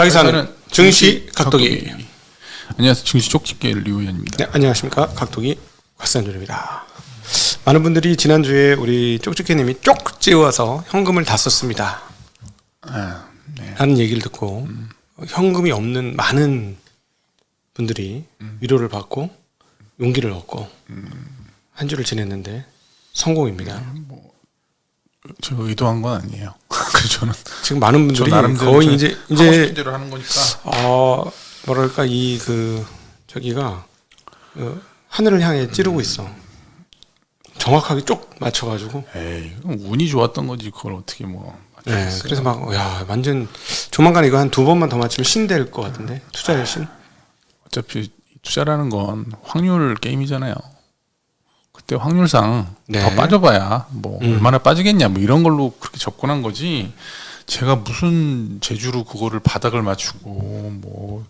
가기사는 증시 각도기. 안녕하세요. 증시 쪽집게 류현입니다. 네, 안녕하십니까. 각도기 곽산준입니다. 많은 분들이 지난주에 우리 쪽집게님이 쪽 찍어서 현금을 다 썼습니다. 아, 네. 하는 얘기를 듣고 현금이 없는 많은 분들이 위로를 받고 용기를 얻고 한 주를 지냈는데 성공입니다. 저 의도한 건 아니에요. 그 저는 지금 많은 저 분들이 거의 저 이제 이제 대로 하는 거니까. 어 뭐랄까 이 그 저기가 어, 하늘을 향해 찌르고 있어. 정확하게 쪽 맞춰가지고. 에이, 운이 좋았던 거지. 그걸 어떻게 뭐. 네. 그래서 막 야 완전 조만간 이거 한 두 번만 더 맞추면 신 될 것 같은데 투자의 신. 어차피 투자라는 건 확률 게임이잖아요. 그때 확률상 네. 더 빠져봐야 뭐 음. 얼마나 빠지겠냐 뭐 이런 걸로 그렇게 접근한 거지. 제가 무슨 재주로 그거를 바닥을 맞추고 뭐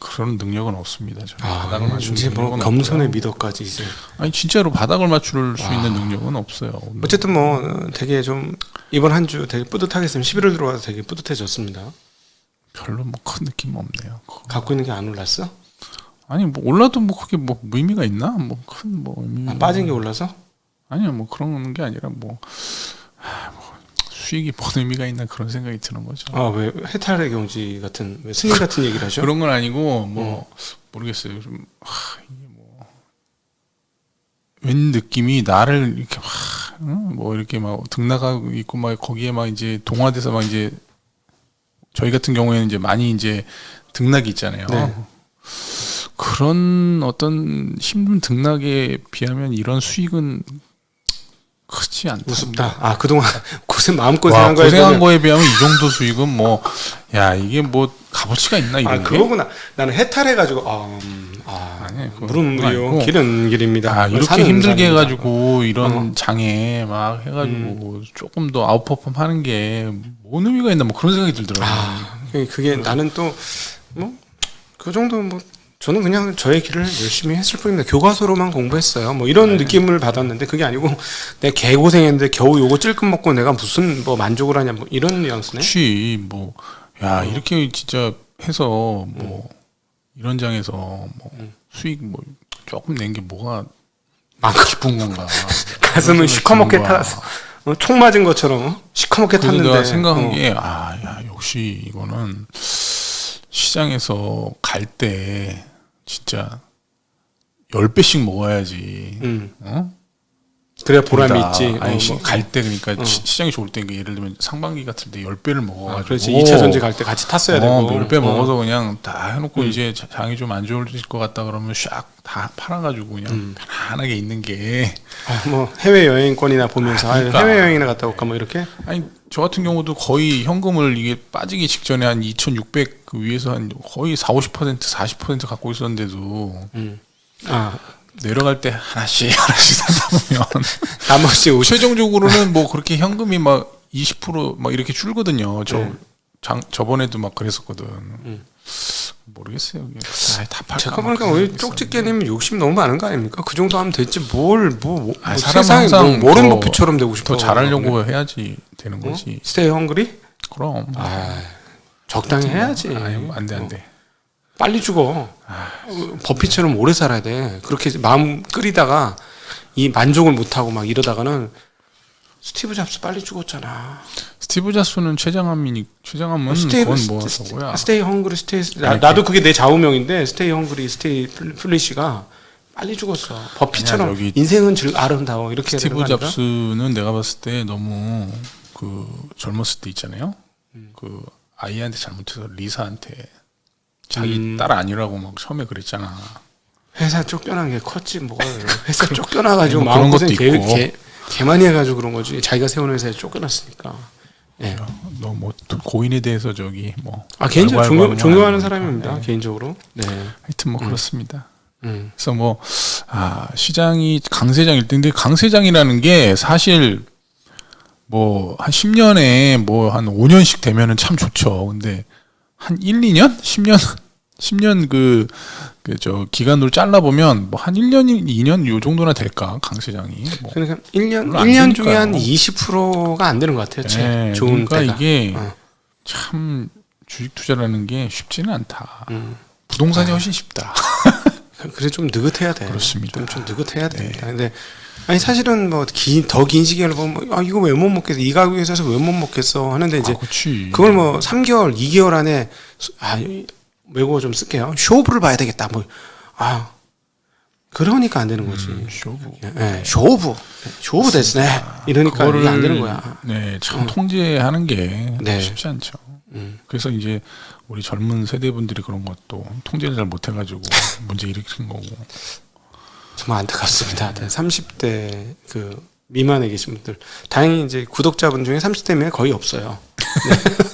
그런 능력은 없습니다. 저는 바닥을 아, 맞추는 이제 뭐 겸손의 없고요. 미덕까지 이제. 아니 진짜로 바닥을 맞출 수 있는 능력은 없어요. 어쨌든 뭐 어, 되게 좀 이번 한 주 되게 뿌듯하게 했으면 11월 들어와서 되게 뿌듯해졌습니다. 별로 뭐 큰 느낌 없네요. 그거. 갖고 있는 게 안 올랐어? 아니 뭐 올라도 뭐 그게 뭐 의미가 있나? 뭐큰뭐 의미. 아, 빠진 게 올라서? 아니요 뭐 그런 게 아니라 뭐, 하, 뭐 수익이 뭔 의미가 있나 그런 생각이 드는 거죠. 아 왜 해탈의 경지 같은 왜 스님 같은 얘기를 하죠? 그런 건 아니고 뭐 모르겠어요. 좀 하, 이게 뭐. 웬 느낌이 나를 이렇게 하, 응? 뭐 이렇게 막 등나가고 있고 막 거기에 막 이제 동화돼서 막 이제 저희 같은 경우에는 이제 많이 이제 등락이 있잖아요. 네. 그런 어떤 힘든 등락에 비하면 이런 수익은 크지 않다. 우습다. 아 그동안 고생 마음 와, 고생한 거에 고생한 비하면- 거에 비하면 이 정도 수익은 뭐 야 이게 뭐 값어치가 있나 이런 아 게? 그거구나. 나는 해탈해가지고 아, 음, 아 아니, 물은 물이요. 길은 길입니다. 아 이렇게 힘들게 산입니다. 해가지고 이런 어. 장에 막 해가지고 조금 더 아웃퍼폼 하는 게 뭔 의미가 있나 뭐 그런 생각이 들더라고요. 아 그게- 그게 나는 또 뭐 그 정도 뭐 저는 그냥 저의 길을 열심히 했을 뿐입니다. 교과서로만 공부했어요. 뭐 이런 네. 느낌을 받았는데 그게 아니고 내가 개고생했는데 겨우 요거 찔끔 먹고 내가 무슨 뭐 만족을 하냐 뭐 이런 뉘앙스네. 어. 뭐야 이렇게 진짜 해서 뭐 음. 이런 장에서 뭐 수익 뭐 조금 낸 게 뭐가 막 기쁜 건가? 가슴을 그런 시커멓게. 타서 어, 총 맞은 것처럼 어? 시커멓게 탔는데. 내가 생각한 어. 게, 아, 야, 역시 이거는 시장에서 갈때 진짜 10배씩 먹어야지. 음. 어? 그래야 보람이. 있지. 아니, 어, 시- 뭐. 갈때 그러니까 어. 시, 시장이 좋을 때, 그러니까 예를 들면 상반기 같은 때 10배를 먹어가지고. 아, 그렇지. 2차 전지 갈 때 같이 탔어야 되고. 어, 10배 어. 먹어서 그냥 다 해놓고 음. 이제 자- 장이 좀 안 좋을 것 같다 그러면 샥 다 팔아가지고 그냥 음. 편안하게 있는 게. 아, 뭐 해외 여행권이나 보면서 아, 그러니까. 해외 여행이나 갔다 올까 뭐 이렇게. 아니 저 같은 경우도 거의 현금을 이게 빠지기 직전에 한 2,600 그 위에서 한 거의 4, 50% 40% 갖고 있었는데도 음. 아 내려갈 때 하나씩 하나씩 사다 보면 나머지 50. 최종적으로는 뭐 그렇게 현금이 막 20%막 이렇게 줄거든요. 저 네. 장, 저번에도 막 그랬었거든. 음. 모르겠어요. 팔까 제가 보니까 우리. 쪽집게님 욕심 너무 많은 거 아닙니까? 그 정도 하면 됐지 뭘뭐 뭐, 아, 뭐 사람은 세상에 뭐 항상 모른 더- 버핏처럼 되고 싶어. 더 잘하려고 해야지 되는 거지. 스테이 헝그리? 그럼. 아 적당히 해야지. 아니, 안돼 어. 안돼. 빨리 죽어. 어, 버핏처럼 오래 살아야 돼. 그렇게 마음 끓이다가 이 만족을 못 하고 막 이러다가는 스티브 잡스 빨리 죽었잖아. 스티브 자스는 최장암이니 최장암은 스테이 그건 뭐 스- 저거야. 스테이 헝그리 스테이 나, 나도 그게 내 좌우명인데 스테이 헝그리 스테이 플- 플리시가 빨리 죽었어. 여기 인생은 즐 아름다워 이렇게 스티브? 잡스는 내가 봤을 때 너무 그 젊었을 때 있잖아요. 음. 그 아이한테 잘못해서 리사한테 자기 음. 딸 아니라고 막 처음에 그랬잖아. 회사 쫓겨난 게 컸지 뭐가 회사 쫓겨나가지고 뭐 그런 것도 개, 있고. 개, 개 많이 해가지고 그런 거지 자기가 세운 회사에 쫓겨났으니까 예. 너뭐 고인에 대해서 저기 뭐 아 개인적으로 존경, 존경하는 하는 사람입니다. 네. 개인적으로 네 하여튼 뭐 그렇습니다. 음. 그래서 뭐 아, 시장이 강세장일 텐데 강세장이라는 게 사실 뭐 한 10년에 뭐 한 5년씩 되면은 참 좋죠. 근데 한 1, 2년? 10년 10년 그 그저 기간으로 잘라 보면 뭐 한 1년 2년 요 정도나 될까? 강세장이. 뭐. 그러니까 1년 별로 안 1년 중에. 한 20%가 안 되는 것 같아요. 제 네, 좋은 그러니까 때가. 이게 어. 참 주식 투자라는 게 쉽지는 않다. 음. 부동산이 훨씬 쉽다. 그래 좀 느긋해야 돼. 그렇습니다. 네. 좀, 좀 느긋해야 됩니다. 근데 아니 사실은 뭐더긴 시간을 보면 뭐, 아 이거 왜 못 먹겠어 이 가격에 사서 왜 못 먹겠어 하는데 이제 아. 그걸 뭐 3개월 2개월 안에 수- 아 외국어 좀 쓸게요 쇼부를 봐야 되겠다 뭐 아 그러니까 안 되는 거지 음, 쇼부. 예, 쇼부 쇼부 됐네 이러니까 이게 안 되는 거야 네, 참 통제하는 게 네. 쉽지 않죠. 음. 그래서 이제 우리 젊은 세대분들이 그런 것도 통제를 잘 못해가지고 문제 일으키는 거고. 정말 안타깝습니다. 네, 30대 그 미만에 계신 분들 다행히 이제 구독자분 중에 30대면 거의 없어요.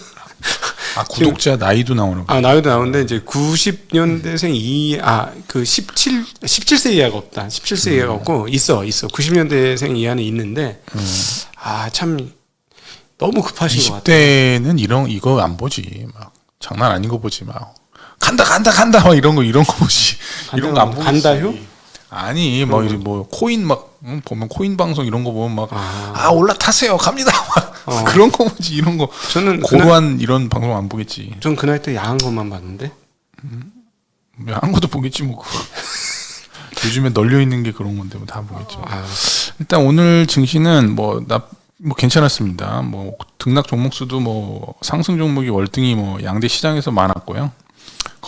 아 구독자 나이도 나오는 거. 아 나이도 나오는데 이제 90년대생 이아그 17, 17세 이하가 없다. 17세 이하가 없고 있어 있어. 90년대생 이하는 있는데 아참 너무 급하신 것 같아요. 20대는 이런 이거 안 보지. 막 장난 아닌 거 보지 막. 간다 간다 간다 막 이런 거 이런 거 보지. 이런 거 안 보지. 간다요? 아니 뭐 이제 뭐 코인 막 응, 보면 코인 방송 이런 거 보면 막 아. 아 올라타세요 갑니다 막 어. 그런 거 보지 이런 거 저는 그날, 고루한 이런 방송 안 보겠지. 전 그날 때 야한 것만 봤는데 한 것도 보겠지 뭐. 요즘에 널려 있는 게 그런 건데 뭐 다 보겠죠. 아, 일단 오늘 증시는 뭐나 뭐 괜찮았습니다. 뭐 등락 종목 수도 뭐 상승 종목이 월등히 뭐 양대 시장에서 많았고요.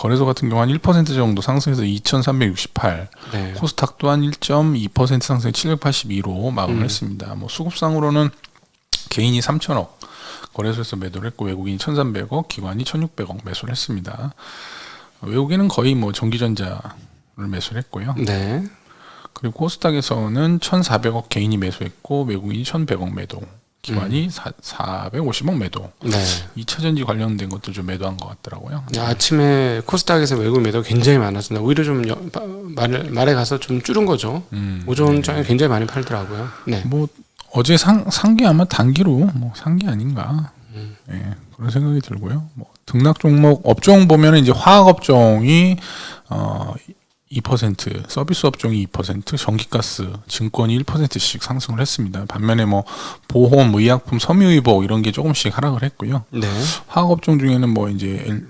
거래소 같은 경우 한 1% 정도 상승해서 2,368. 네. 코스닥 또한 1.2% 상승 782로 마감을 음. 했습니다. 뭐 수급상으로는 개인이 3천억 거래소에서 매도를 했고 외국인이 1,300억, 기관이 1,600억 매수를 했습니다. 외국인은 거의 뭐 전기전자를 매수를 했고요. 네. 그리고 코스닥에서는 1,400억 개인이 매수했고 외국인이 1,100억 매도, 기관이 사, 450억 매도. 네. 2차 전지 관련된 것들 좀 매도한 것 같더라고요. 야, 아침에 코스닥에서 외국 매도 굉장히 많았습니다. 오히려 좀 여- 바- 말에, 말에 가서 좀 줄은 거죠. 음, 오전장에 굉장히 많이 팔더라고요. 네. 뭐 어제 상, 산게 아마 단기로 뭐산게 아닌가 음. 예, 그런 생각이 들고요. 뭐 등락 종목 업종 보면 이제 화학 업종이 어, 2% 서비스 업종이 2% 전기가스 증권이 1%씩 상승을 했습니다. 반면에 뭐 보험, 의약품, 섬유의복 이런 게 조금씩 하락을 했고요. 네. 화학 업종 중에는 뭐 이제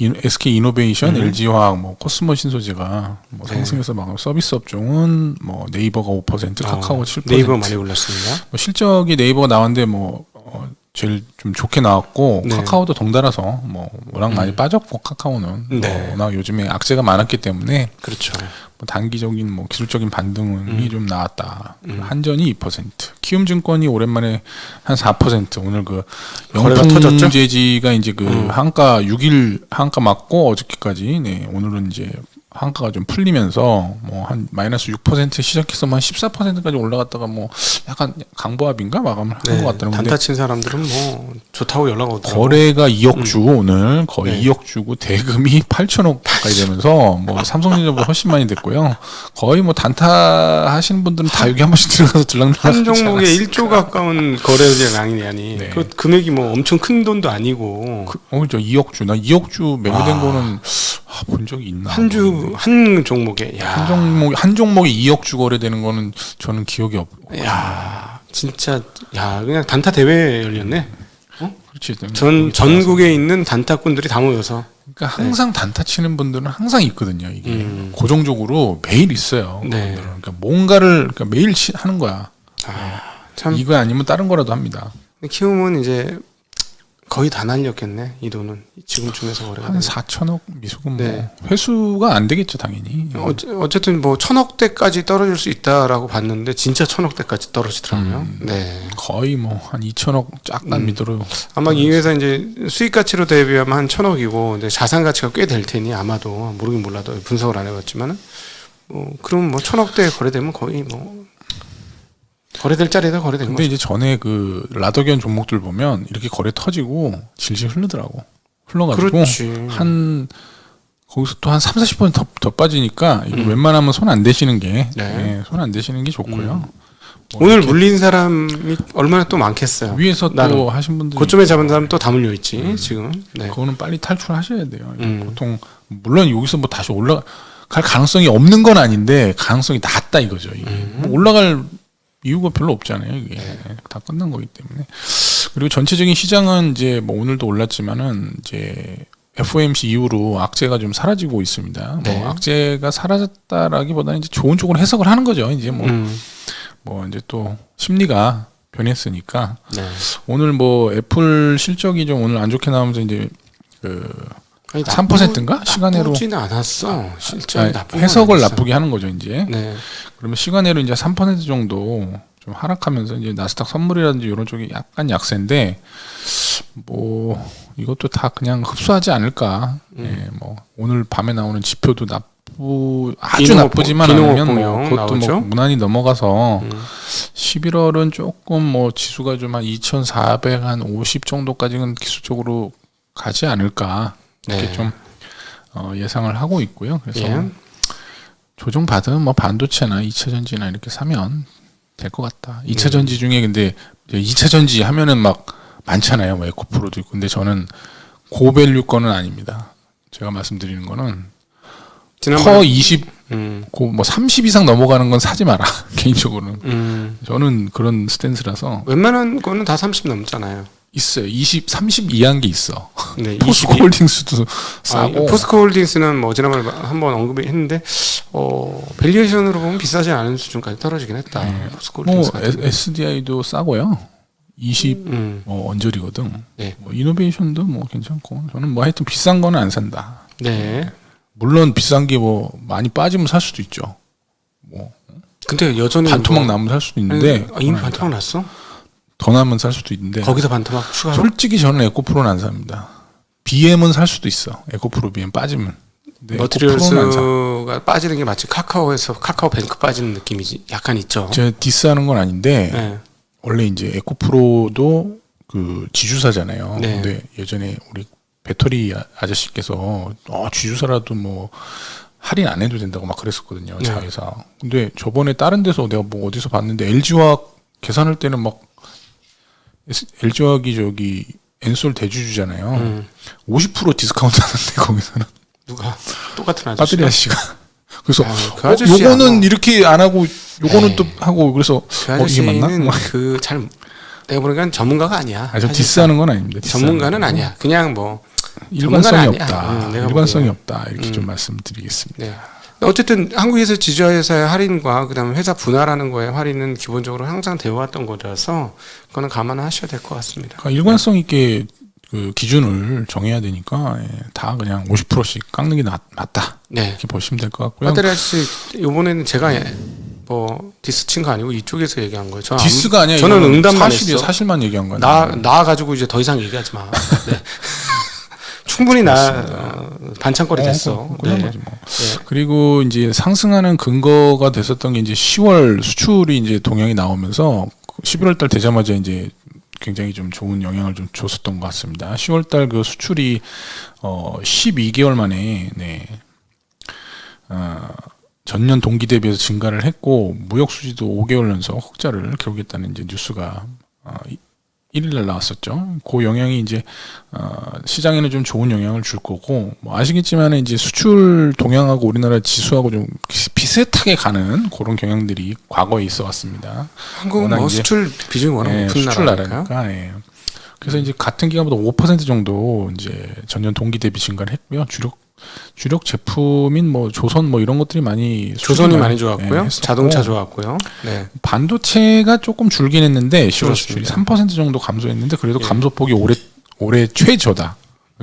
SK 이노베이션, 음. LG 화학, 뭐 코스모 신소재가 뭐 네. 상승해서 막 서비스 업종은 뭐 네이버가 5%, 카카오 어, 7%. 네이버 많이 올랐습니다. 뭐 실적이 네이버가 나왔는데 뭐 어, 제일 좀 좋게 나왔고 네. 카카오도 동달아서 뭐 워낙 많이 빠졌고 카카오는 네. 뭐 워낙 요즘에 악재가 많았기 때문에 그렇죠. 뭐 단기적인 뭐 기술적인 반등이 음. 좀 나왔다. 한전이 2%, 키움증권이 오랜만에 한 4% 오늘 그? 영풍제지가 이제 그 음. 한가 6일 한가 맞고 어저께까지 네 오늘은 이제 한가가 좀 풀리면서 뭐 한 마이너스 6% 시작해서 한 14%까지 올라갔다가 뭐 약간 강보합인가 마감을 한것 네. 같더라고요. 단타 친 사람들은 뭐 좋다고 연락 오더라고. 거래가 2억 주 오늘 거의 네. 2억 주고 대금이 8천억 가까이 되면서 뭐 삼성전자보다 훨씬 많이 됐고요. 거의 뭐 단타 하시는 분들은 다 여기 한 번씩 들어가서 들락날락 한 종목에 않았을까. 1조 가까운 거래량이 아니. 네. 그 금액이 뭐 엄청 큰 돈도 아니고 그, 어, 저 2억 주. 나 2억 주 매매된 아. 거는 아, 본 적이 있나? 한주 한 종목에 야. 한 종목 한 종목에 2억 주 거래되는 거는 저는 기억이 없. 야, 진짜 야, 그냥 단타 대회 열렸네. 그렇지. 전 전국에 있는 단타꾼들이 다 모여서 그러니까 항상 단타 치는 분들은 항상 있거든요. 이게 음. 고정적으로 매일 있어요. 네. 그러니까 뭔가를 그러니까 매일 치, 하는 거야. 참 이거 아니면 다른 거라도 합니다. 키움은 이제 거의 다 날렸겠네 이 돈은 지금쯤에서 거래가 한 되면. 4천억 미수금 뭐 네. 회수가 안 되겠죠 당연히. 어째- 어쨌든 뭐 천억대까지 떨어질 수 있다라고 봤는데 진짜 천억대까지 떨어지더라고요. 네. 거의 뭐 한 2천억 짝단 음. 밑으로 아마 이 회사 이제 수익 가치로 대비하면 한 천억이고 근데 자산 가치가 꽤 될 테니 아마도 모르긴 몰라도 분석을 안 해봤지만은 뭐 그럼 뭐 천억대 거래되면 거의 뭐 거래될 자리에다 거래된 근데 거죠. 이제 전에 그 라더견 종목들 보면 이렇게 거래 터지고 질질 흐르더라고. 흘러가지고 그렇지. 한 거기서 또 한 3, 40% 더, 더 빠지니까 이거 음. 웬만하면 손 안 대시는 게 네. 손안 대시는 게 좋고요. 뭐 오늘 이렇게 물린 사람이 얼마나 또 많겠어요. 위에서 또 나는 하신 분들 고점에 잡은 사람 또 다 물려 있지 지금. 네. 그거는 빨리 탈출하셔야 돼요. 음. 보통 물론 여기서 뭐 다시 올라갈 가능성이 없는 건 아닌데 가능성이 낮다 이거죠. 이게 음. 뭐 올라갈 이유가 별로 없잖아요. 이게 다 끝난 거기 때문에 그리고 전체적인 시장은 이제 뭐 오늘도 올랐지만은 이제 FOMC 이후로 악재가 좀 사라지고 있습니다. 네. 뭐 악재가 사라졌다라기보다는 이제 좋은 쪽으로 해석을 하는 거죠. 이제 뭐, 음. 뭐 이제 또 심리가 변했으니까 네. 오늘 뭐 애플 실적이 좀 오늘 안 좋게 나오면서 이제 그 아니, 3%인가? 시간으로 나쁘지는 않았어. 실제 아니, 나쁜 해석을 나쁘게 하는 거죠, 이제. 네. 그러면 시간으로 이제 3% 정도 좀 하락하면서 이제 나스닥 선물이라든지 이런 쪽이 약간 약세인데 뭐 이것도 다 그냥 흡수하지 않을까. 음. 예, 뭐 오늘 밤에 나오는 지표도 나쁘 아주 나쁘지만 않으면 뭐 그것도 나오죠? 뭐 무난히 넘어가서 음. 11월은 조금 뭐 지수가 좀 한 2,450 정도까지는 기술적으로 가지 않을까 이렇게 네. 좀 어, 예상을 하고 있고요. 그래서 예. 조정 받으면 뭐 반도체나 2차 전지나 이렇게 사면 될 것 같다. 2차 네. 전지 중에 근데 2차 전지 하면은 막 많잖아요. 뭐 에코프로도 있고. 근데 저는 고밸류 거는 아닙니다. 제가 말씀드리는 거는 지난번에 커 20, 음. 고뭐30 이상 넘어가는 건 사지 마라. 개인적으로는. 음. 저는 그런 스탠스라서 웬만한 거는 다 30 넘잖아요. 있어요. 20, 30 이하인 게 있어. 네, 포스코 22. 홀딩스도 아, 싸고. 포스코 홀딩스는 뭐 지난번에 한번 언급을 했는데 어 밸류에이션으로 보면 비싸지 않은 수준까지 떨어지긴 했다. 네. 포스코 뭐 홀딩스. SDI도 싸고요. 20 음. 뭐 언저리거든. 네. 뭐 이노베이션도 뭐 괜찮고 저는 뭐 하여튼 비싼 거는 안 산다. 네. 물론 비싼 게 뭐 많이 빠지면 살 수도 있죠. 뭐 근데 여전히 반토막 뭐- 남으면 살 수도 있는데 아니, 이미. 반토막 났어? 더 남으면 살 수도 있는데 거기서 반토막 추가로? 솔직히 저는 에코프로는 안 삽니다. BM은 살 수도 있어. 에코프로 BM 빠지면. 머티리얼스가 빠지는 게 마치 카카오에서 카카오 뱅크 빠지는 느낌이 지 약간 있죠. 제가 디스하는 건 아닌데 네. 원래 이제 에코프로도 그 지주사잖아요. 네. 근데 예전에 우리 배터리 아- 아저씨께서 어, 지주사라도 뭐 할인 안 해도 된다고 막 그랬었거든요. 네. 자회사. 근데 저번에 다른 데서 내가 뭐 어디서 봤는데 LG화학 계산할 때는 막 LG화학이 저기 엔솔 대주주잖아요. 음. 50% 디스카운트 하는데 거기서는 누가 똑같은 아저씨. 빠뜨리. 그래서 아, 그 어, 요거는 아마- 이렇게 안 하고 요거는 에이. 또 하고 그래서 그 어, 이게 맞나? 아저씨는 막- 그잘 내가 보니까 전문가가 아니야. 아, 저. 디스하는 건 아닙니다. 디스하는 전문가는. 아니야. 그냥 뭐 일관성이 없다. 응, 일관성이 보기에는. 없다. 이렇게 음. 좀 말씀드리겠습니다. 네. 어쨌든 한국에서 지주회사의 할인과 그다음에 회사 분할하는 거에 할인은 기본적으로 항상 되어 왔던 거라서 그거는 감안하셔야 될 것 같습니다. 그러니까 일관성 있게 그 기준을 정해야 되니까 예, 다 그냥 50%씩 깎는 게 낫, 맞다. 네. 이렇게 보시면 될 것 같고요. 배터리 아저씨 이번에는 제가 예, 뭐 디스 친 거 아니고 이쪽에서 얘기한 거예요. 저는 디스가 아니야. 저는 응답만. 했어. 사실만 얘기한 거야. 나, 나 가지고 이제 더 이상 얘기하지 마. 네. 충분히 나 어, 반찬거리 됐어. 어, 그런 네. 거지 뭐. 네. 그리고 이제 상승하는 근거가 됐었던 게 이제 10월 수출이 이제 동향이 나오면서 11월 달 되자마자 이제 굉장히 좀 좋은 영향을 좀 줬었던 것 같습니다. 10월 달 그 수출이 어 12개월 만에 네. 어, 전년 동기 대비해서 증가를 했고 무역 수지도 5개월 연속 흑자를 기록했다는 이제 뉴스가 어, 1일 날 나왔었죠. 그 영향이 이제 어, 시장에는 좀 좋은 영향을 줄 거고 뭐 아시겠지만 이제 수출 동향하고 우리나라 지수하고 좀 비- 비슷하게 가는 그런 경향들이 과거에 있어 왔습니다. 한국은 뭐 수출 비중이 워낙 예, 높은 수출 나라니까. 나라니까. 예. 그래서 이제 같은 기간보다 5% 정도 이제 전년 동기 대비 증가를 했고요. 주력 주력 제품인 뭐 조선 뭐 이런 것들이 많이 조선이 많이 예, 좋았고요. 했었고 자동차 좋았고요. 네. 반도체가 조금 줄긴 했는데 10월 수출이 그렇습니다. 3% 정도 감소했는데 그래도 예. 감소폭이 올해 올해 최저다.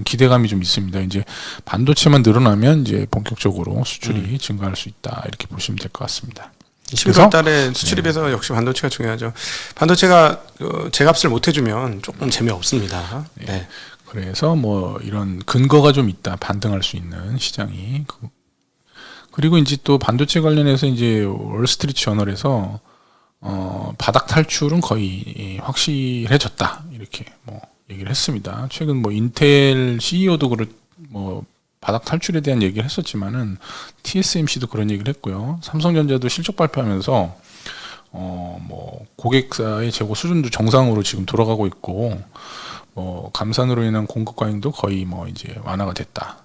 기대감이 좀 있습니다. 이제 반도체만 늘어나면 이제 본격적으로 수출이 음. 증가할 수 있다 이렇게 보시면 될 것 같습니다. 11월 달에 수출입 에서 역시 반도체가 중요하죠. 반도체가 어, 제값을 못 해주면 조금 재미없습니다. 네. 그래서 뭐 이런 근거가 좀 있다 반등할 수 있는 시장이 그- 그리고 이제 또 반도체 관련해서 이제 월스트리트 저널에서 어 바닥 탈출은 거의 확실해졌다 이렇게 뭐 얘기를 했습니다. 최근 뭐 인텔 CEO도 그렇 뭐 바닥 탈출에 대한 얘기를 했었지만은 TSMC도 그런 얘기를 했고요. 삼성전자도 실적 발표하면서 어 뭐 고객사의 재고 수준도 정상으로 지금 돌아가고 있고 뭐 감산으로 인한 공급 과잉도 거의 뭐 이제 완화가 됐다.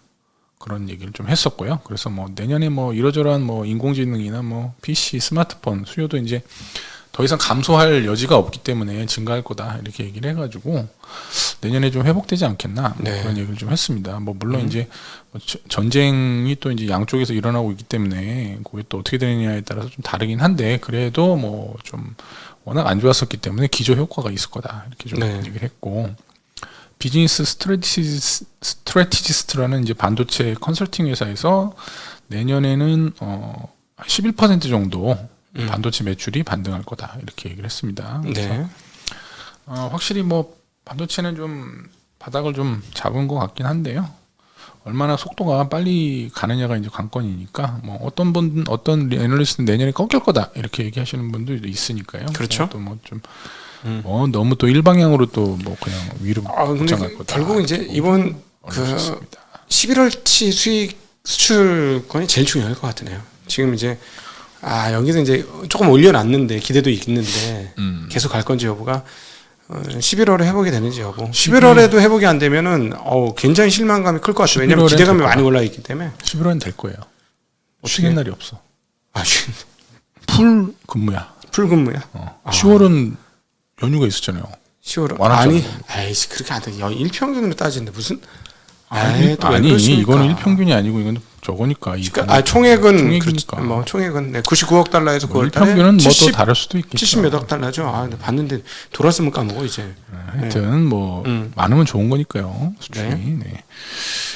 그런 얘기를 좀 했었고요. 그래서 뭐 내년에 뭐 이러저러한 뭐 인공지능이나 뭐 PC, 스마트폰 수요도 이제 더 이상 감소할 여지가 없기 때문에 증가할 거다 이렇게 얘기를 해가지고 내년에 좀 회복되지 않겠나 뭐 네. 그런 얘기를 좀 했습니다. 뭐 물론 음. 이제 뭐 저- 전쟁이 또 이제 양쪽에서 일어나고 있기 때문에 그게 또 어떻게 되느냐에 따라서 좀 다르긴 한데 그래도 뭐 좀 워낙 안 좋았었기 때문에 기저 효과가 있을 거다 이렇게 좀 네. 얘기를 했고 비즈니스 스트레티지, 스트레티지스트라는 이제 반도체 컨설팅 회사에서 내년에는 어, 11% 정도 음. 반도체 매출이 반등할 거다 이렇게 얘기를 했습니다. 네. 어, 확실히 뭐 반도체는 좀 바닥을 좀 잡은 것 같긴 한데요. 얼마나 속도가 빨리 가느냐가 이제 관건이니까 뭐 어떤 분 어떤 애널리스트는 내년에 꺾일 거다 이렇게 얘기하시는 분도 있으니까요. 그렇죠. 또 뭐좀 음. 어, 너무 또 일방향으로 또 뭐 그냥 위로 아 걱정할 그- 거다. 결국 이제 이번 그 싶습니다. 11월치 수익 수출권이 제일 중요할 것 같으네요. 지금 이제 아 여기서 이제 조금 올려놨는데 기대도 있는데 음. 계속 갈 건지 여부가 어, 11월에 회복이 되는지 여부. 11월 11월에도 회복이 안 되면은 어 굉장히 실망감이 클 것 같아요. 왜냐면 11월엔 기대감이 될 많이 거야. 올라 있기 때문에. 11월엔 될 거예요. 어떻게? 쉬는 날이 없어. 아 쉬- 풀 근무야. 풀 근무야. 어. 아. 10월은 연휴가 있었잖아요. 10월 완화죠. 아니 에이씨 그렇게 안 돼. 야, 일평균으로 따지는데 무슨 아니, 아니? 이거는 일평균이 아니고 이건 저거니까. 이 그러니까 아 총액은 총액이니까. 그렇- 뭐 총액은 네, 99억 달러에서 9월 달에 일평균은 뭐또 70, 다를 수도 있겠죠. 70몇억 달러죠. 아, 근데 봤는데 돌았으면 까먹어 이제. 하여튼 뭐 음. 많으면 좋은 거니까요. 수출이. 네. 네.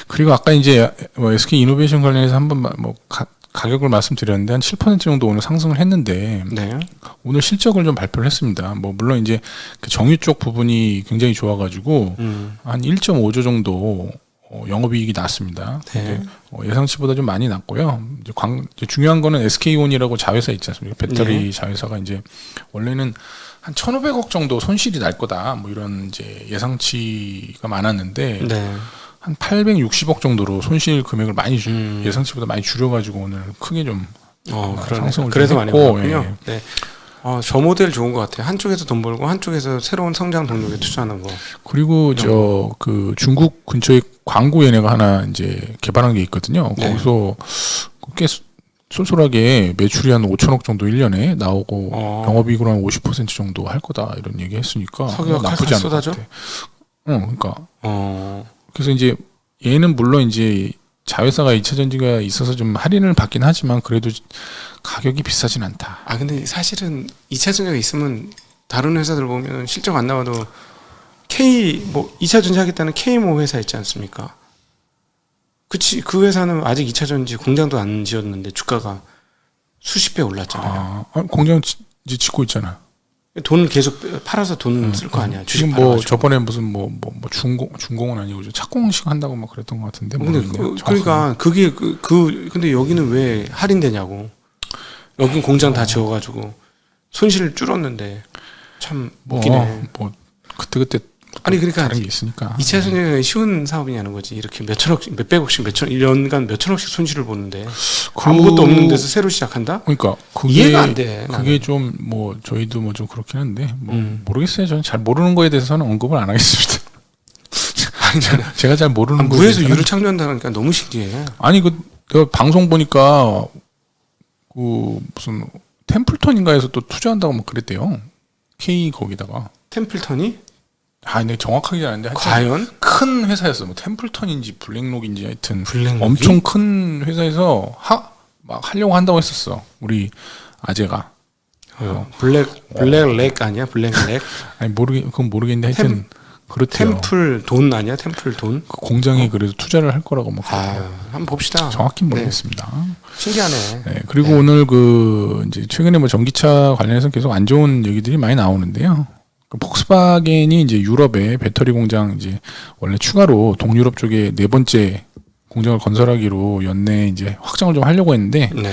그리고 아까 이제 뭐 SK 이노베이션 관련해서 한번 마- 뭐 가, 가격을 말씀드렸는데 한 7% 정도 오늘 상승을 했는데 네. 오늘 실적을 좀 발표를 했습니다. 뭐 물론 이제 그 정유 쪽 부분이 굉장히 좋아가지고 음. 한 1.5조 정도 어, 영업이익이 났습니다. 네. 어, 예상치보다 좀 많이 났고요. 이제, 광, 이제 중요한 거는 SK온이라고 자회사 있지 않습니까? 배터리 네. 자회사가 이제 원래는 한 1,500억 정도 손실이 날 거다. 뭐 이런 이제 예상치가 많았는데 네. 한 860억 정도로 손실 금액을 많이 주, 음. 예상치보다 많이 줄여가지고 오늘 크게 좀 어, 아, 그러네. 상승을 그래서 좀 많이 했고, 벌었군요. 예. 네. 어, 저 모델 좋은 것 같아요. 한쪽에서 돈 벌고 한쪽에서 새로운 성장 동력에 투자하는 거. 그리고 저 그 중국 근처에 광고 얘네가 하나 이제 개발한 게 있거든요. 네. 거기서 꽤 수- 쏠쏠하게 매출이 한 5천억 정도 1년에 나오고 어. 영업이익으로 한 50% 정도 할 거다 이런 얘기 했으니까 나쁘지 않을 것 쏟아져? 같아. 응, 그러니까 어. 그래서 이제 얘는 물론 이제 자회사가 2차 전지가 있어서 좀 할인을 받긴 하지만 그래도 가격이 비싸진 않다. 아 근데 사실은 2차 전지가 있으면 다른 회사들 보면 실적 안 나와도 K 뭐 2차 전지 하겠다는 K모 회사 있지 않습니까? 그치 그 회사는 아직 2차 전지 공장도 안 지었는데 주가가 수십 배 올랐잖아요. 아, 아, 공장 지- 이제 짓고 있잖아. 돈 계속 팔아서 돈 쓸 거 아니야. 주식 지금 뭐 팔아가지고. 저번에 무슨 뭐뭐뭐 중공 중공은 아니고 저 착공식 한다고 막 그랬던 것 같은데. 근데 모르겠네요. 그. 그러니까 그게 그, 그 근데 여기는 왜 할인되냐고. 여긴 공장 다 지어가지고 손실 줄었는데 참 뭐, 웃기네. 뭐 그때 그때 아니 그러니까 다른 게 있으니까. 2차 전지가 쉬운 사업이냐는 거지. 이렇게 몇 천억, 몇백억씩, 몇천, 1년간 몇 천억씩 손실을 보는데 그- 아무것도 없는 데서 새로 시작한다? 그러니까 그게 이해가 안 돼. 그게 좀 뭐 저희도 뭐 좀 그렇긴 한데 뭐 음. 모르겠어요. 저는 잘 모르는 거에 대해서는 언급을 안 하겠습니다. 아니, 저는 제가 잘 모르는 아, 무에서 유를 창조한다니까 너무 신기해. 아니 그 내가 방송 보니까 그 무슨 템플턴인가에서 또 투자한다고 막 그랬대요. K 거기다가. 템플턴이 아, 근데 정확하게 아는데 과연 큰 회사였어. 뭐 템플턴인지 블랙록인지 하여튼 블랙록이? 엄청 큰 회사에서 하 막 하려고 한다고 했었어. 우리 아재가. 어, 블랙 블랙렉 아니야? 블랙렉? 아니 모르겠 그건 모르겠는데 하여튼 그렇대요. 템플 돈 아니야? 템플 돈? 그 공장에 그래도 투자를 할 거라고 막 아. 한번 봅시다. 정확히 네, 모르겠습니다. 신기하네. 네, 그리고 오늘 그 이제 최근에 뭐 전기차 관련해서 계속 안 좋은 얘기들이 많이 나오는데요. 그 폭스바겐이 이제 유럽에 배터리 공장 이제 원래 추가로 동유럽 쪽에 네 번째 공장을 건설하기로 연내 이제 확장을 좀 하려고 했는데 네.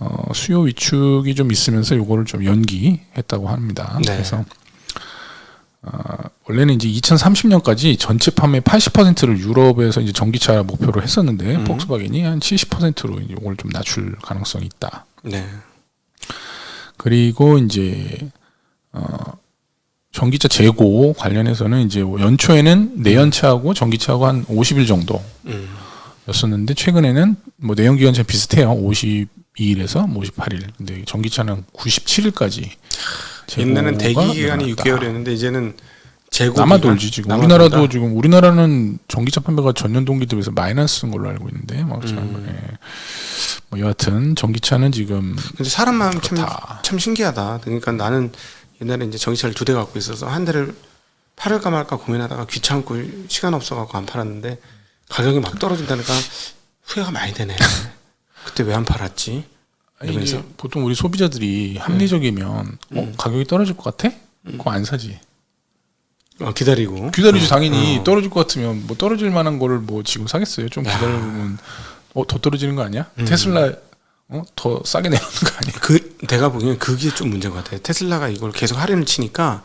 어, 수요 위축이 좀 있으면서 요거를 좀 연기했다고 합니다. 네. 그래서 어, 원래는 이제 2030년까지 전체 판매 80%를 유럽에서 이제 전기차 목표로 했었는데 음. 폭스바겐이 한 70%로 이걸 좀 낮출 가능성이 있다. 네. 그리고 이제 어 전기차 재고 관련해서는 이제 연초에는 내연차하고 전기차하고 한 50일 정도 음. 였었는데 최근에는 뭐 내연기관차 비슷해요. 52일에서 뭐 58일. 근데 전기차는 97일까지 옛날에는 대기 기간이 늘어났다. 6개월이었는데 이제는 재고 남아? 돌지 지금 우리나라도 돌다? 지금 우리나라는 전기차 판매가 전년 동기 대비해서 마이너스인 걸로 알고 있는데 뭐, 참, 음. 예. 뭐 여하튼 전기차는 지금 근데 사람 마음 참. 참 신기하다. 그러니까 나는 옛날에 이제 전기차를 두 대 갖고 있어서 한 대를 팔을까 말까 고민하다가 귀찮고 시간 없어갖고 안 팔았는데 가격이 막 떨어진다니까 후회가 많이 되네. 그때 왜 안 팔았지? 이러면서? 보통 우리 소비자들이 합리적이면 어, 가격이 떨어질 것 같아? 그거 안 사지. 어, 기다리고. 기다리지 어, 당연히 어. 떨어질 것 같으면 뭐 떨어질 만한 거를 뭐 지금 사겠어요. 좀 야. 기다려보면 어 더 떨어지는 거 아니야? 음. 테슬라 어, 더 싸게 내는 거 아니야? 그 내가 보기엔 그게 좀 문제인 것 같아. 테슬라가 이걸 계속 할인을 치니까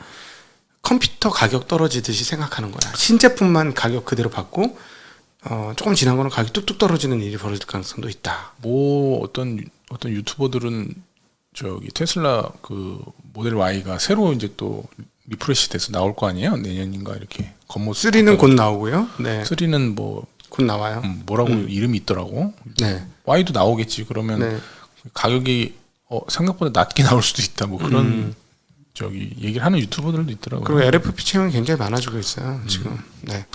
컴퓨터 가격 떨어지듯이 생각하는 거야. 신제품만 가격 그대로 받고 어, 조금 지난 거는 가격 뚝뚝 떨어지는 일이 벌어질 가능성도 있다. 뭐 어떤 유- 어떤 유튜버들은 저기 테슬라 그 모델 Y가 새로 이제 또 리프레시 돼서 나올 거 아니에요? 내년인가 이렇게 겉모습 3는 곧 나오고요. 네, 3는 뭐 곧 나와요. 음, 뭐라고 이름이 있더라고. 네, Y도 나오겠지. 그러면 네. 가격이 어, 생각보다 낮게 나올 수도 있다. 뭐 그런 음. 저기 얘기를 하는 유튜버들도 있더라고요. 그리고 LFP 채용이 굉장히 많아지고 있어요. 지금. 네.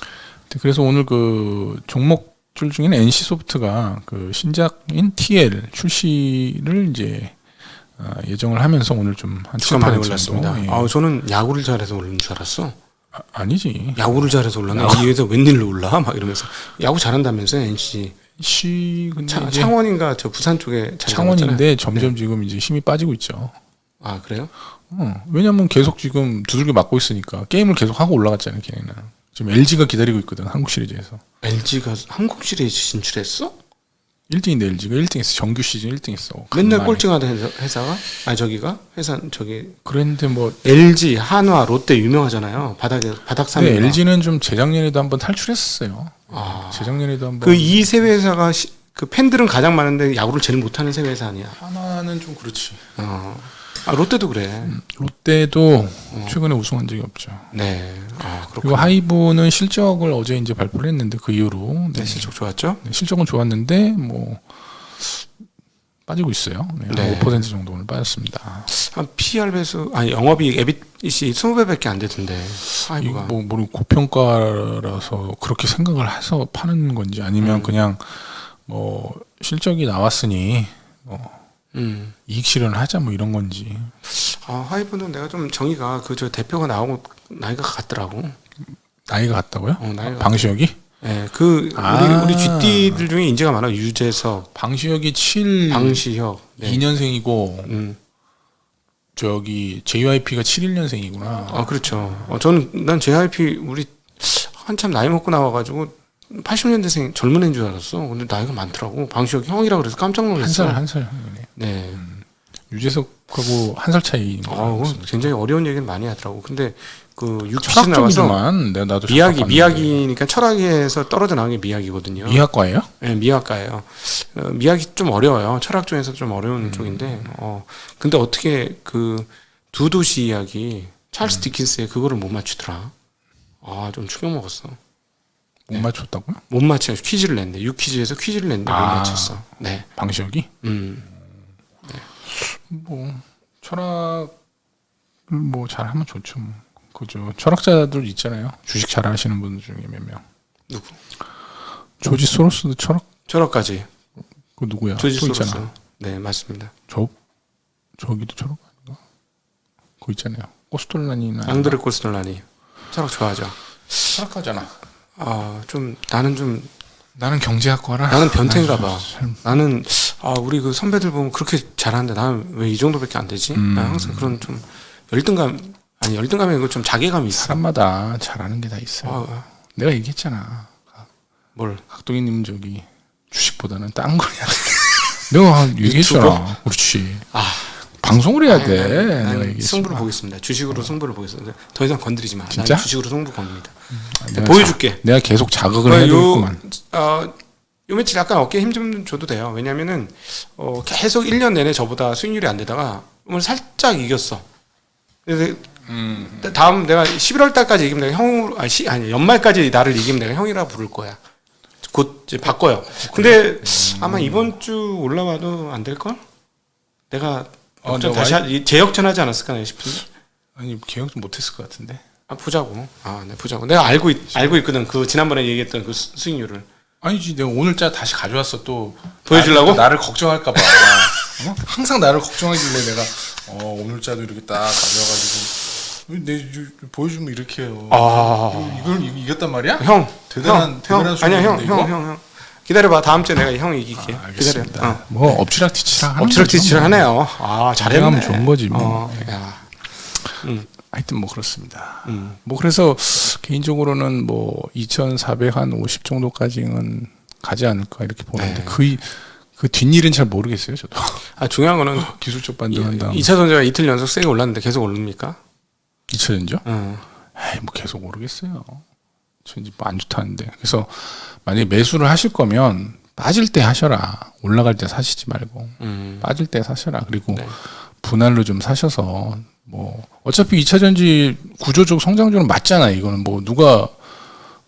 그래서 오늘 그 종목줄 중에는 NC 소프트가 그 신작인 TL 출시를 이제 어, 예정을 하면서 오늘 좀한 주가 많이 올랐습니다. 아, 저는 야구를 잘해서 오른 줄 알았어. 아, 아니지. 야구를 잘해서 올랐나? 이 위에서 웬일로 올라? 막 이러면서 야구 잘한다면서요, NC. 시 근데 차, 창원인가 저 부산 쪽에 잘 창원인데 나갔잖아요. 점점 지금 이제 힘이 빠지고 있죠. 아 그래요? 어, 왜냐면 계속 지금 두들겨 맞고 있으니까 게임을 계속 하고 올라갔잖아요, 걔네는. 지금 LG가 기다리고 있거든, 한국 시리즈에서. LG가 한국 시리즈 진출했어? 1등인데 LG가 1등했어. 정규 시즌 1등했어. 맨날 꼴찌하던 회사- 회사가? 아 저기가 회사 저기 그랬는데 뭐 LG, 한화, 롯데 유명하잖아요. 바닥에 바닥 사는. 근데 LG는 좀 재작년에도 한번 탈출했었어요. 아. 재작년에도 한번 그 이 세 회사가 시- 그 팬들은 가장 많은데 야구를 제일 못하는 세 회사 아니야? 하나는 좀 그렇지. 어. 아 롯데도 그래. 롯데도 최근에 우승한 적이 없죠. 네. 아 그리고. 하이브는 실적을 어제 이제 발표를 했는데 그 이후로 네, 네, 실적 좋았죠? 네, 실적은 좋았는데 뭐 빠지고 있어요. 네, 네. 한5% 정도 오늘 빠졌습니다. 한 PR 배수 아니 영업이익 에빗이 20배밖에 안 되던데. 이거 하이브가. 뭐 모르 고평가라서 그렇게 생각을 해서 파는 건지 아니면 음. 그냥 뭐 실적이 나왔으니 뭐 음. 이익 실현을 하자 뭐 이런 건지 아 하이브는 내가 좀 정의가 그 저 대표가 나오고 나이가 같더라고. 나이가 같다고요? 어, 나이가. 방시혁이? 예, 그 아. 우리 우리 GD들 중에 인재가 많아. 유재석, 방시혁이 7 방시혁. 네. 2년생이고 음. 저기 JYP가 71년생이구나. 아 그렇죠. 어, 저는 난 JYP 우리 한참 나이 먹고 나와가지고 80년대생 젊은 애인 줄 알았어. 근데 나이가 많더라고. 방시혁 형이라 그래서 깜짝 한 놀랐어. 살한 살. 네. 유재석하고 한 살 차이. 아, 굉장히 어려운 얘기를 많이 하더라고. 근데 그 육피스 나와서 내가 나도 봤는데. 미야기니까 철학에서 떨어져 나온 게 미야기거든요. 미학과예요? 네, 미학과예요. 어, 미학이 좀 어려워요. 철학 중에서 좀 어려운 음. 쪽인데, 어, 근데 어떻게 그 두 도시 이야기 음. 찰스 디킨스의 그거를 못 맞추더라. 아, 좀 충격 먹었어. 못 맞췄다고요? 못 맞춰 퀴즈를 냈는데 유퀴즈에서 퀴즈를 냈는데 못 아. 맞췄어. 네, 방시혁이? 음, 뭐 철학 뭐 잘하면 좋죠. 뭐. 그죠. 철학자들 있잖아요. 주식 잘 하시는 분들 중에 몇 명. 누구? 조지 소로스도 철학 철학까지 그 누구야? 조지 또 소로스. 있잖아. 네, 맞습니다. 저 저기도 철학 아닌가? 그거 있잖아요. 코스톨라니나 앙드레 코스톨라니 철학 좋아하죠. 철학하잖아. 아, 좀 나는 좀 나는 경제학과라. 나는 변태인가 난 봐. 잘- 나는 아 우리 그 선배들 보면 그렇게 잘하는데 나는 왜 이 정도밖에 안 되지? 음. 나 항상 그런 좀 열등감 아니 열등감이 아니고 좀 자괴감이 있어. 사람마다 잘하는 게 다 있어요. 아, 내가 얘기했잖아. 뭘? 각동이님 저기 주식보다는 딴 거야. 내가 얘기했잖아. 그렇지. 아 방송을 해야 아니, 돼. 난- 난 내가 얘기했지. 승부를 보겠습니다. 주식으로 승부를 보겠습니다. 더 이상 건드리지 마. 진짜? 난 주식으로 승부 겁니다. 내가 보여줄게. 자- 내가 계속 자극을 어, 요- 되겠구만. 어, 요 며칠 약간 어깨 힘 좀 줘도 돼요. 왜냐면은 어, 계속 1년 내내 저보다 수익률이 안 되다가 오늘 살짝 이겼어. 그래서 음. 다음 내가 11월 달까지 이기면 내가 형 아니, 시, 아니 연말까지 나를 이기면 내가 형이라 부를 거야. 곧 이제 바꿔요. 근데 아마 이번 주 올라와도 안 될 걸? 내가 어, 역전 내가 다시 하, 이- 재역전하지 않았을까 싶은데. 아니 계약 좀 못했을 것 같은데. 아 보자고. 아, 네 보자고. 내가 알고 있, 알고 있거든. 그 지난번에 얘기했던 그 수- 수익률을. 아니지 내가 오늘자 다시 가져왔어 또 보여주려고? 나, 를 걱정할까 봐 어? 항상 나를 걱정하길래 내가 어 오늘자도 이렇게 딱 가져와가지고 내 이- 보여주면 이렇게 해요. 아. 이걸 이- 이겼단 말이야? 형, 대단한- 형, 대단한 형, 아니야, 형? 형, 형. 기다려봐. 다음 주에 내가 형 이길게. 아, 알겠습니다. 기다려. 어. 뭐 엎치락 뒤치락 하는 엎치락 거죠. 뒤치락 하네요. 아, 잘했네. 긴장하면 좋은 거지, 뭐. 어, 야. 하여튼 뭐 그렇습니다. 음. 뭐 그래서 개인적으로는 뭐 2,450 정도까지는 가지 않을까 이렇게 보는데 네. 그, 그 뒷일은 잘 모르겠어요 저도 아, 중요한 거는 기술적 반등한 다음 2차 전지가 이틀 연속 세게 올랐는데 계속 오릅니까? 2차 전죠? 응. 에이 뭐 계속 모르겠어요. 전지 뭐안 좋다는데 그래서 만약에 매수를 하실 거면 빠질 때 하셔라 올라갈 때 사시지 말고 음. 빠질 때 사셔라 그리고 네. 분할로 좀 사셔서 뭐 어차피 2차 전지 구조적 성장주는 맞잖아 이거는 뭐 누가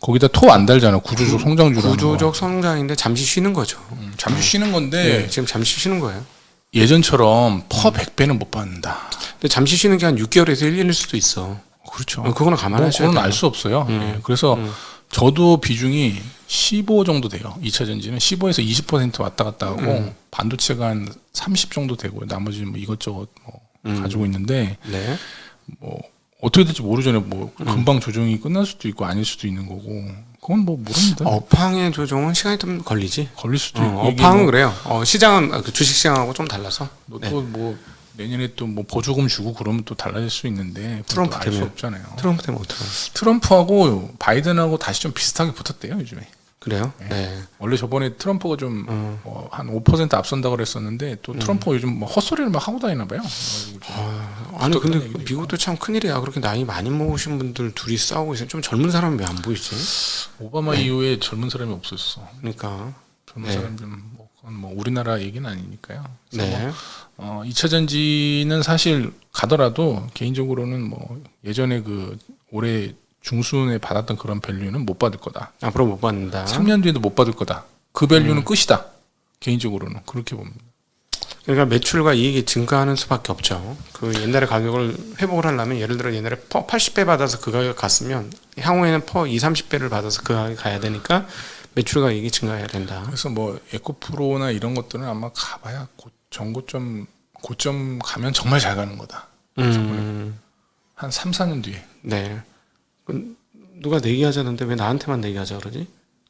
거기다 토 안 달잖아 구조적 성장주라는 거. 구조적 성장인데 잠시 쉬는 거죠. 음, 잠시 쉬는 건데 네. 지금 잠시 쉬는 거예요. 예전처럼 퍼 100배는 못 받는다. 근데 잠시 쉬는 게한 6개월에서 1년일 수도 있어. 그렇죠. 어, 그거는 감안하셔야 그건 돼요. 알수 없어요. 음. 예, 그래서 음. 저도 비중이 15 정도 돼요. 2차 전지는 15에서 20% 왔다 갔다 하고 음. 반도체가 한 30 정도 되고 나머지는 뭐 이것저것 뭐 음. 가지고 있는데 네. 뭐 어떻게 될지 모르잖아요. 뭐 음. 금방 조정이 끝날 수도 있고 아닐 수도 있는 거고 그건 뭐 모릅니다. 업황의 조정은 시간이 좀 걸리지. 걸릴 수도 어, 있고 업황은 뭐 그래요. 어, 시장은 아, 그 주식 시장하고 좀 달라서. 네. 또뭐 내년에 또 뭐 보조금 주고 그러면 또 달라질 수 있는데 트럼프 알 수 때문에. 없잖아요. 트럼프 때문에 어떡해. 트럼프하고 바이든하고 다시 좀 비슷하게 붙었대요 요즘에. 그래요? 네. 원래 저번에 트럼프가 좀 어. 한5% 앞선다 그랬었는데 또 트럼프가 요즘 뭐 헛소리를 막 하고 다니나 봐요. 좀 아, 아니 근데 그 미국도 참 큰일이야. 그렇게 나이 많이 먹으신 분들 둘이 싸우고 있어요. 좀 젊은 사람이 왜안 보이지? 오바마 이후에 젊은 사람이 없었어. 그러니까. 젊은 네. 사람들은 뭐, 그건 뭐 우리나라 얘기는 아니니까요. 네. 뭐 어, 2차 전지는 사실 가더라도 개인적으로는 뭐 예전에 그 올해 중순에 받았던 그런 밸류는 못 받을 거다. 앞으로 못 받는다. 3년 뒤에도 못 받을 거다. 그 밸류는 음. 끝이다. 개인적으로는 그렇게 봅니다. 그러니까 매출과 이익이 증가하는 수밖에 없죠. 그 옛날에 가격을 회복을 하려면 예를 들어 옛날에 퍼 80배 받아서 그 가격 갔으면 향후에는 퍼 2, 30배를 받아서 그 가격 가야 되니까 매출과 이익이 증가해야 된다. 그래서 뭐 에코프로나 이런 것들은 아마 가봐야 고, 전고점 고점 가면 정말 잘 가는 거다. 음, 한 3, 4년 뒤에. 네. 그 누가 내기하자는데 왜 나한테만 내기하자 그러지?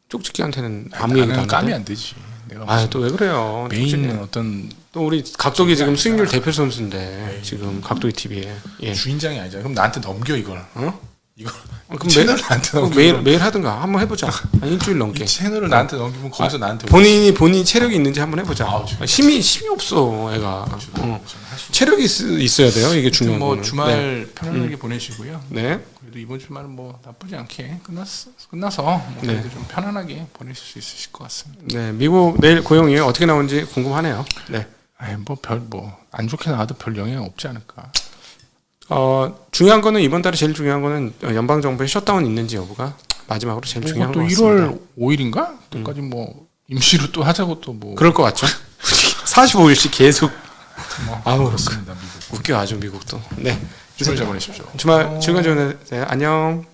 쪽집기한테는 아무 얘기도 안 까면. 안 되지. 내가 아, 무슨 또왜 그래요? 메인. 어떤 또 우리 각도기 지금. 수익률 대표 선수인데 지금 각도기 TV에 예. 주인장이 아니잖아. 그럼 나한테 넘겨 이걸. 어? 이걸 어, 그럼 채널 매, 나한테 넘겨. 매일 매일 하든가 한번 해보자. 한 일주일 넘게. 이 채널을 나한테 넘기면 거기서 나한테 본인이 본인 체력이 있는지 한번 해보자. 아우, 지금. 힘이 힘이 없어, 애가. 어. 체력이 있, 있어야 돼요. 이게 중요한 뭐 거는. 주말 편안하게 보내시고요. 네. 네. 그래도 이번 주말은 뭐 나쁘지 않게 끝났어, 끝나서 뭐 그래도 좀 편안하게 보내실 수 있으실 것 같습니다. 네. 미국 내일 고용이 어떻게 나오는지 궁금하네요. 네. 아이 뭐별 뭐 안 좋게 나와도 별 영향 없지 않을까. 어, 중요한 거는 이번 달에 제일 중요한 거는 연방 정부의 셧다운 있는지 여부가 마지막으로 제일 중요한 또것 같습니다. 음. 1월 5일인가? 그까지 뭐 임시로 또 하자고 또 뭐. 그럴 것 같죠? 45일씩 계속 뭐 아우, 그렇습니다. 미국 웃겨 아주 미국도. 네. 주말 잘 보내십시오. 주말 즐거운 주말. 안녕.